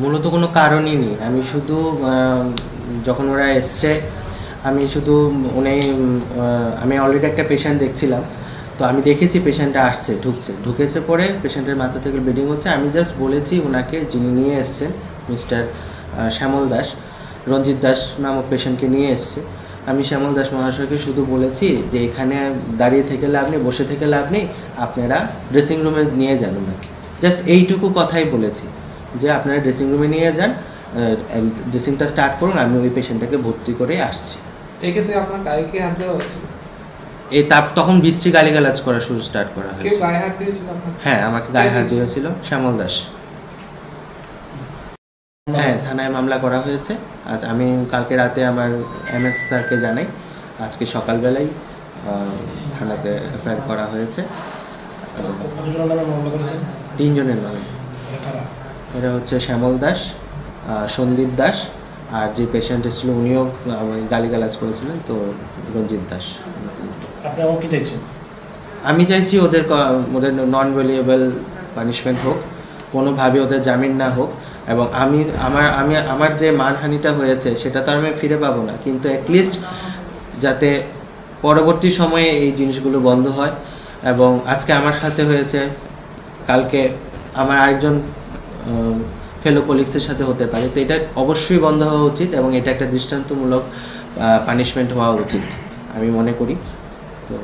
মূলত কোনো কারণই নেই। আমি শুধু যখন ওরা এসছে, আমি শুধু উনি আমি অলরেডি একটা পেশেন্ট দেখছিলাম। তো আমি দেখেছি পেশেন্টটা আসছে, ঢুকছে। ঢুকেছে পরে পেশেন্টের মাথা থেকে ব্লিডিং হচ্ছে। আমি জাস্ট বলেছি ওনাকে যিনি নিয়ে এসছেন মিস্টার শ্যামল দাস, রঞ্জিত দাস নামক পেশেন্টকে নিয়ে এসছে। আমি শ্যামল দাস মহাশয়কে শুধু বলেছি যে, এখানে দাঁড়িয়ে থেকে লাভ নেই, বসে থেকে লাভ নেই, আপনারা ড্রেসিং রুমে নিয়ে যান ওনাকে জাস্ট এইটুকু কথাই বলেছি। যে আপনারা ড্রেসিং রুমে নিয়ে যান ড্রেসিংটা স্টার্ট করুন আমি ওই পেশেন্টটাকে ভর্তি করে আসছি। এক্ষেত্রে আপনার গায়ে কে হাত দেওয়া হয়েছিল এই তার তখন বিশ্রী গালিগালাজ করা শুরু স্টার্ট করা হয়েছে গায়ে হাত দিয়েছিল আপনার? হ্যাঁ আমাকে গায়ে হাত দিয়েছিল? শ্যামল দাস। হ্যাঁ থানায় মামলা করা হয়েছে। আজ আমি কালকে রাতে আমার এমএস স্যারকে জানাই। আজকে সকালবেলায় আহ, থানাতে এফআইআর করা হয়েছে। তিনজনের নামে। এরা হচ্ছে শ্যামল দাস সন্দীপ দাস আর যে পেশেন্ট এসেছিল উনিও আমায় গালিগালাজ করেছিলেন তো রঞ্জিত দাস। আপনি কি চাইছেন? আমি চাইছি ওদের ওদের নন ভ্যালুয়েবল পানিশমেন্ট হোক কোনোভাবে ওদের জামিন না হোক এবং আমি আমার আমি আমার যে মানহানিটা হয়েছে সেটা তো আমি ফিরে পাবো না। কিন্তু অ্যাটলিস্ট যাতে পরবর্তী সময়ে এই জিনিসগুলো বন্ধ হয় এবং আজকে আমার সাথে হয়েছে কালকে আমার আরেকজন ফেলো কলিগসের সাথে হতে পারে। তো এটা অবশ্যই বন্ধ হওয়া উচিত এবং এটা একটা দৃষ্টান্তমূলক পানিশমেন্ট হওয়া উচিত, আমি মনে করি। তো